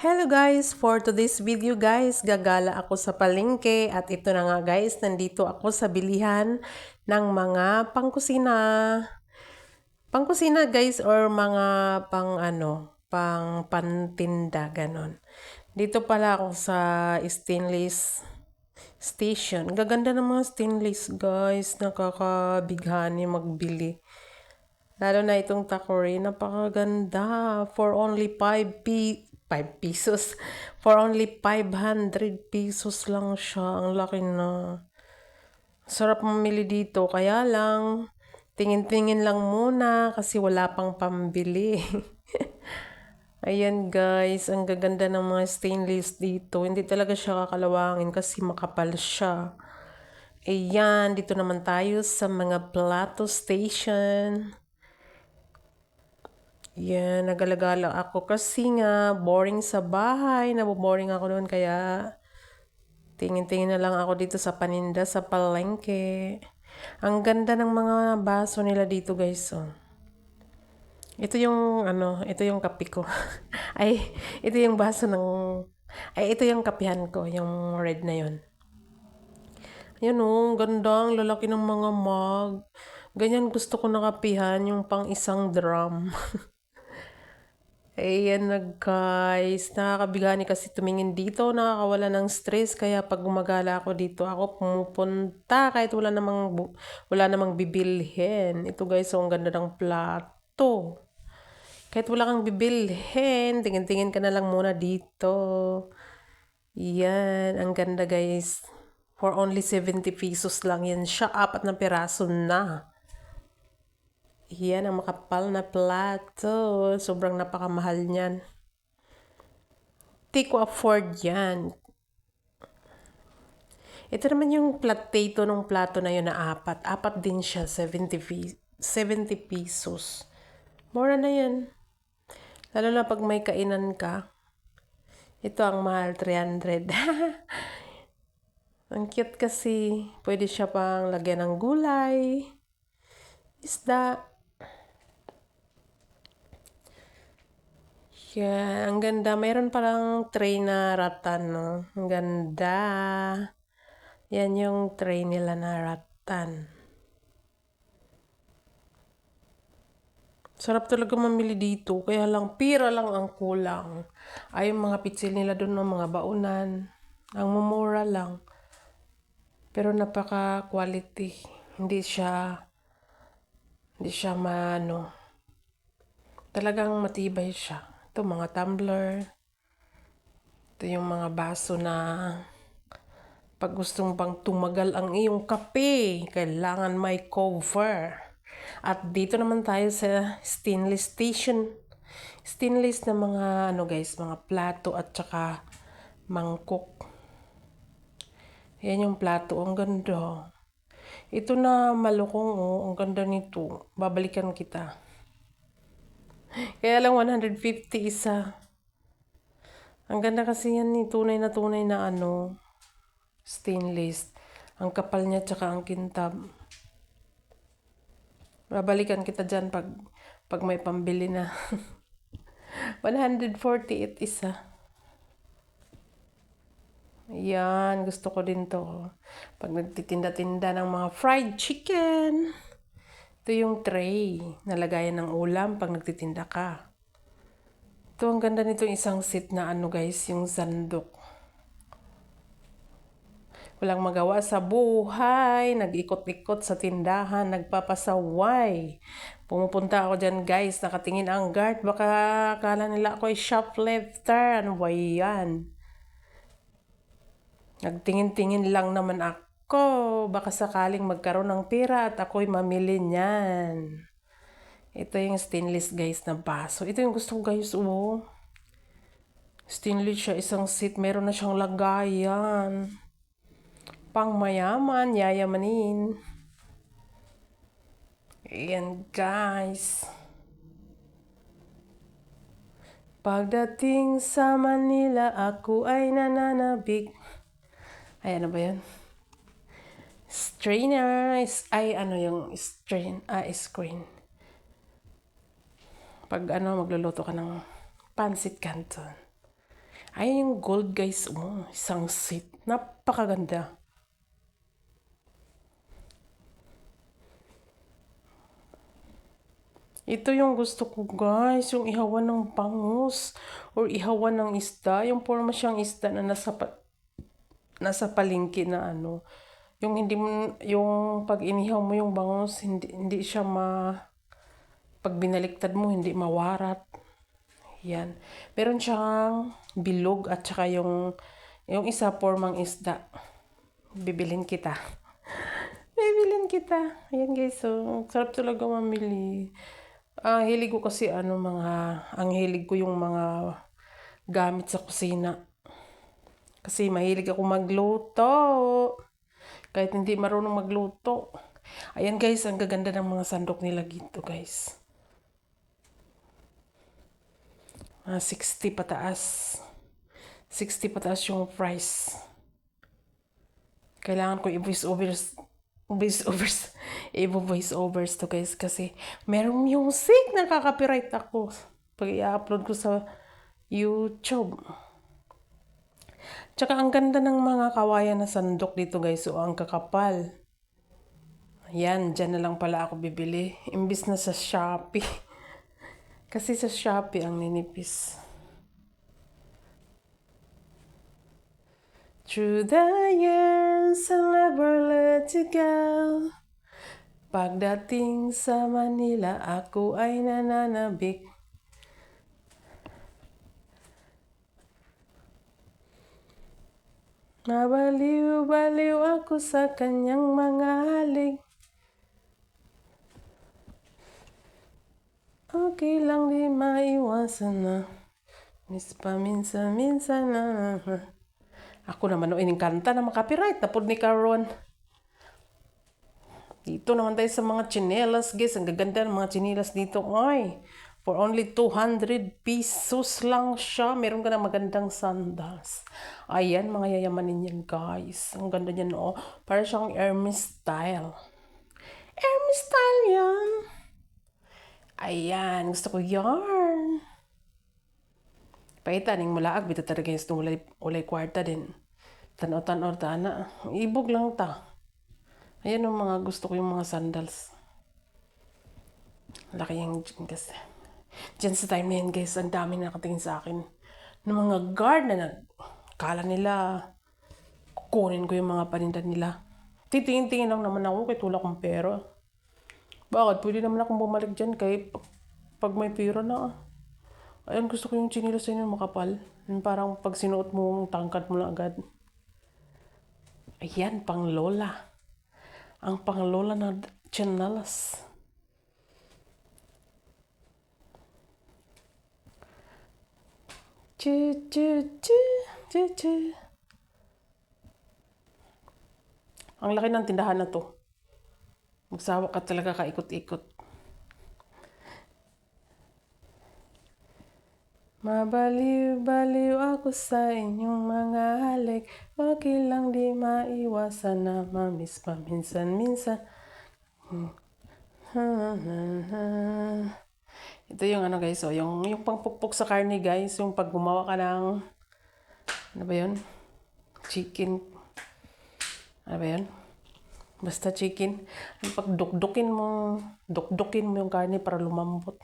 Hello guys! For today's video guys, gagala ako sa palengke at ito na nga guys, nandito ako sa bilihan ng mga pangkusina. Pangkusina guys or mga pang ano, pang pantinda ganon. Dito pala ako sa stainless station. Gaganda ng mga stainless guys, nakakabighani magbili. Lalo na itong takori, napakaganda. For only 5 p 5 pesos. For only 500 pesos lang siya. Ang laki na. Sarap mamili dito. Kaya lang, tingin-tingin lang muna kasi wala pang pambili. Ayan guys, ang gaganda ng mga stainless dito. Hindi talaga siya kakalawangin kasi makapal siya. Ayan, dito naman tayo sa mga plato station. Yan, nagalagala ako kasi nga boring sa bahay, naboboring ako doon kaya tingin-tingin na lang ako dito sa paninda sa palengke. Ang ganda ng mga baso nila dito guys. Oh. Ito yung ano, ito yung kape ko. ay, ito yung baso ng ay ito yung kapihan ko, yung red na yon. Yan oh, ganda, ang lalaki ng mga mug. Ganyan gusto ko nakapihan, yung pang isang drum. Ayan na guys, nakakabigani kasi tumingin dito, nakakawala ng stress kaya pag gumagala ako dito, ako pumupunta kahit wala namang wala namang bibilhin. Ito guys, so ang ganda ng plato. Kahit wala kang bibilhin, tingin-tingin ka na lang muna dito. Yan, ang ganda guys. For only 70 pesos lang yan siya, apat na piraso na. Yan ang makapal na plato. Sobrang napakamahal niyan. Hindi ko afford yan. Ito naman yung plato ng plato na yun na apat. Apat din siya, 70, 70 pesos. Mura na yan. Lalo na pag may kainan ka. Ito ang mahal, 300. ang cute kasi. Pwede siya pang lagyan ng gulay. Isda. Yeah, ang ganda. Mayroon palang tray na ratan, no? Ang ganda. Yan yung tray nila na ratan. Sarap talaga mamili dito. Kaya lang, pira lang ang kulang. Ay, yung mga pitsil nila doon ng mga baunan. Ang mumura lang. Pero napaka-quality. Hindi siya, hindi siya maano. Talagang matibay siya. Ito mga tumbler. Ito yung mga baso na pag gustong pang tumagal ang iyong kape, kailangan may cover. At dito naman tayo sa stainless station. Stainless na mga ano guys, mga plato at saka mangkok. Yan yung plato, ang ganda. Ito na malukong oh, ang ganda nito. Babalikan kita. Kaya lang 150 isa. Ang ganda kasi yan ni tunay na tunay na ano, stainless. Ang kapal niya tsaka ang kintab. Babalikan kita dyan pag, pag may pambili na. 148 isa. Yan, gusto ko din to. Pag nagtitinda-tinda ng mga fried chicken. Ito yung tray na lagayan ng ulam pag nagtitinda ka. Ito ang ganda nito isang seat na ano guys, yung sandok. Walang magawa sa buhay, nag-ikot-ikot sa tindahan, nagpapasaway. Pumupunta ako dyan guys, nakatingin ang guard, baka akala nila ako ay shoplifter. Ano ba yan? Nagtingin-tingin lang naman ako ko, baka sakaling magkaroon ng pera at ako'y mamili niyan. Ito yung stainless guys na baso. Ito yung gusto ko guys, oh. Stainless siya, isang seat. Meron na siyang lagayan. Pang mayaman, yayamanin. Ayan guys. Pagdating sa Manila, ako ay nananabik. Ayan na ba yan? Strainer ay ano yung strain ah screen pag ano magluluto ka ng pancit canton Ay, yung gold guys, oh, isang set. Napakaganda. Ito yung gusto ko guys, yung ihawan ng bangus or ihawan ng isda. Yung forma siyang isda na nasa, pa, nasa palengke na ano. Yung hindi mo, yung pag inihaw mo yung bangus, hindi, hindi siya ma, pag binaliktad mo, hindi mawarat. Yan. Meron siyang bilog at saka yung, yung isa formang isda. Bibilin kita. Bibilin kita. Ayan guys, so, sarap talaga mamili. Ah, hilig ko kasi ano mga, ang hilig ko yung mga gamit sa kusina. Kasi mahilig ako magluto. Kahit hindi marunong magluto. Ayan guys, ang gaganda ng mga sandok nila dito guys. Ah, 60 pataas. 60 pataas yung price. Kailangan ko i-voice overs voice overs i-voice overs to guys kasi merong music na copyright ako pag i-upload ko sa YouTube. Tsaka ang ganda ng mga kawayan na sandok dito guys. So ang kakapal. Ayan, dyan na lang pala ako bibili. Imbis na sa Shopee. Kasi sa Shopee ang ninipis. Through the years, I never let you go. Pagdating sa Manila, ako ay nananabik. Mabaliw-baliw ako sa kanyang mga halik. Okay lang di maiwasan na. Miss paminsan-minsan na. Ako naman no, ining kanta na makapiright. Tapod ni Karon. Dito naman tayo sa mga chinelas, guys. Ang gaganda ng mga chinelas dito. Ay, for only 200 pesos lang siya. Meron ka na magandang sandals. Ayan, mga yayamanin yan, guys. Ang ganda niyan, oh. Para siyang Hermes style. Hermes style yan. Ayan, gusto ko yarn. Paita ning mulaag bitaw talaga yung ulay ulay kwarta din. Tanaw-tanaw ta na. Ibog lang ta. Ayan ang mga gusto ko yung mga sandals. Laki yung dyan kasi. Dyan sa time na yan guys, ang dami na nakatingin sa akin. Ng mga guard na nag... Kala nila, kukunin ko yung mga paninda nila. Titingin-tingin lang naman ako kay tulak kong pera. Bakit? Pwede naman akong bumalik dyan kay pag may pera na. Ayun, gusto ko yung chinilas sa inyo makapal. Parang pag sinuot mo, tangkad mo lang agad. Ayan, pang lola. Ang pang lola na chinilas. Chu, chu, chu, chu, chu. Ang laki ng tindahan na to. Magsawa ka talaga kaikot-ikot. Mabaliw-baliw ako sa inyong mga halik. Okay lang di maiwasan na mamiss paminsan-minsan. Ito yung ano guys, oh, yung, yung pangpukpok sa karne guys, yung pag gumawa ka ng, ano ba yun? Chicken. Ano ba yun? Basta chicken. Yung pag dukdukin mo, dukdukin mo yung karne para lumambot.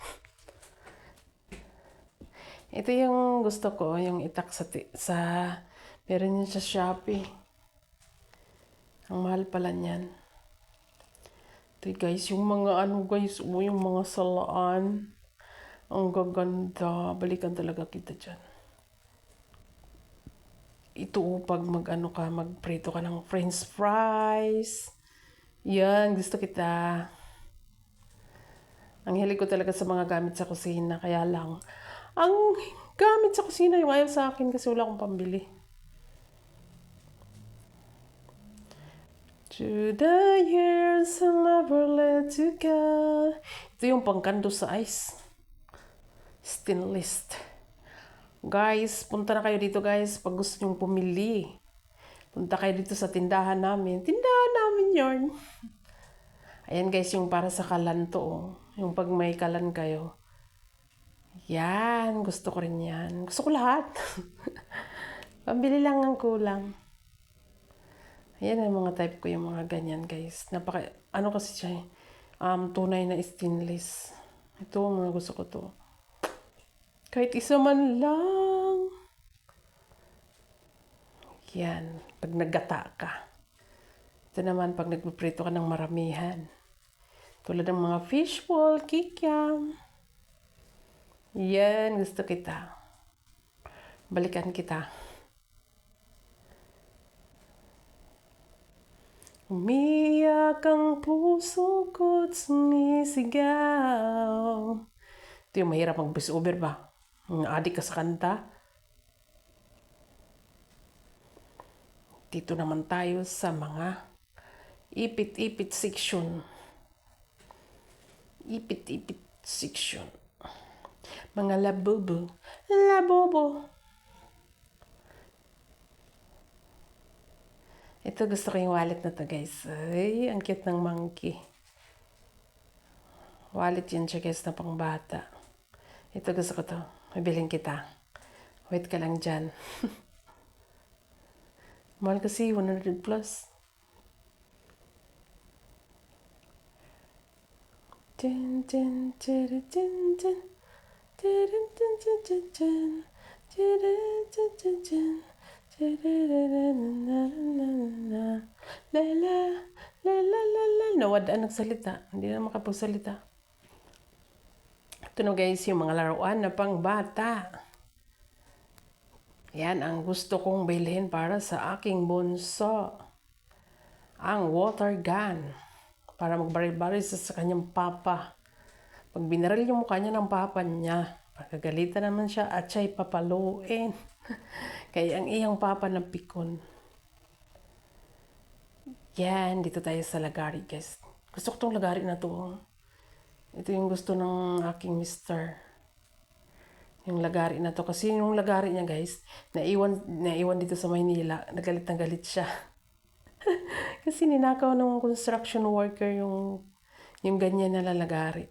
Ito yung gusto ko, yung itak sa, sa meron yun sa Shopee. Ang mahal pala niyan. Ito guys, yung mga ano guys, oh, yung mga salaan. Ang gaganda. Balikan talaga kita dyan. Ito pag mag ano ka, magprito ka ng french fries. Yan, gusto kita. Ang hilig ko talaga sa mga gamit sa kusina, kaya lang, ang gamit sa kusina yung ayaw sa akin kasi wala akong pambili. To the years I'll never let you go. Ito yung pangkando sa ice. Stainless. Guys, punta na kayo dito guys pag gusto nyong pumili. Punta kayo dito sa tindahan namin. Tindahan namin yon. Ayan guys, yung para sa kalan to. Oh. Yung pag may kalan kayo. Yan, gusto ko rin yan. Gusto ko lahat. Pambili lang ang kulang. Ayan ang mga type ko yung mga ganyan guys. Napaka, ano kasi siya eh, um, tunay na stainless. Ito ang mga gusto ko to. Kahit isa man lang. Yan, pag naggata ka. Ito naman pag nagpiprito ka ng maramihan. Tulad ng mga fishball, kikiam. Yan, gusto kita. Balikan kita. Umiyak ang puso ko't sumisigaw. Ito yung mahirap mag over ba? Adik ka sa kanta. Dito naman tayo sa mga ipit-ipit section. Ipit-ipit section. Mga labubo. Labubo. Ito gusto ko yung wallet na to guys. Ay, ang cute ng monkey. Wallet yan siya guys na pang bata. Ito gusto ko to. Mabiling kita. Wait ka lang dyan. Mahal kasi 100 plus. Tiri, tin, tin, tin, tin. Tiri, tin, tin, tin. Tiri-ra-ra-ra-ra-ra-ra. Lala, lala, lala. Nawadaan nagsalita. Hindi na makapagsalita. Ito na guys, yung mga laruan na pang bata. Yan ang gusto kong bilhin para sa aking bunso. Ang water gun. Para magbaril-baril sa, sa kanyang papa. Pag binaril yung mukha niya ng papa niya, pagkagalitan naman siya at siya'y papaluin. Kaya ang iyang papa ng pikon. Yan, dito tayo sa lagari guys. Gusto ko tong lagari na to. Ito yung gusto ng aking mister. Yung lagari na to. Kasi yung lagari niya guys, naiwan, naiwan dito sa Maynila. Nagalit na galit siya. Kasi ninakaw ng construction worker yung yung ganyan na lalagari.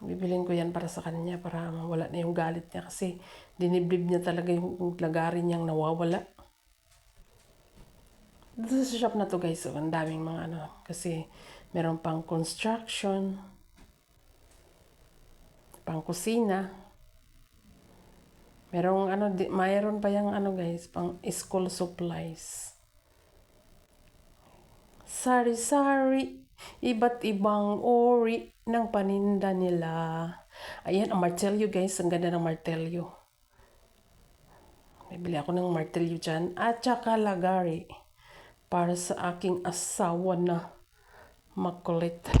Bibilin ko yan para sa kanya para wala na yung galit niya kasi diniblib niya talaga yung lagari niyang nawawala. Dito sa shop na to guys, oh, ang daming mga ano kasi meron pang construction, pang kusina. Merong ano, di, mayroon pa yung ano guys, pang school supplies. Sari-sari, iba't ibang ori ng paninda nila. Ayan, ang martelyo guys, ang ganda ng martelyo. Bibili ako ng martelyo dyan. At saka lagari para sa aking asawa na makolit.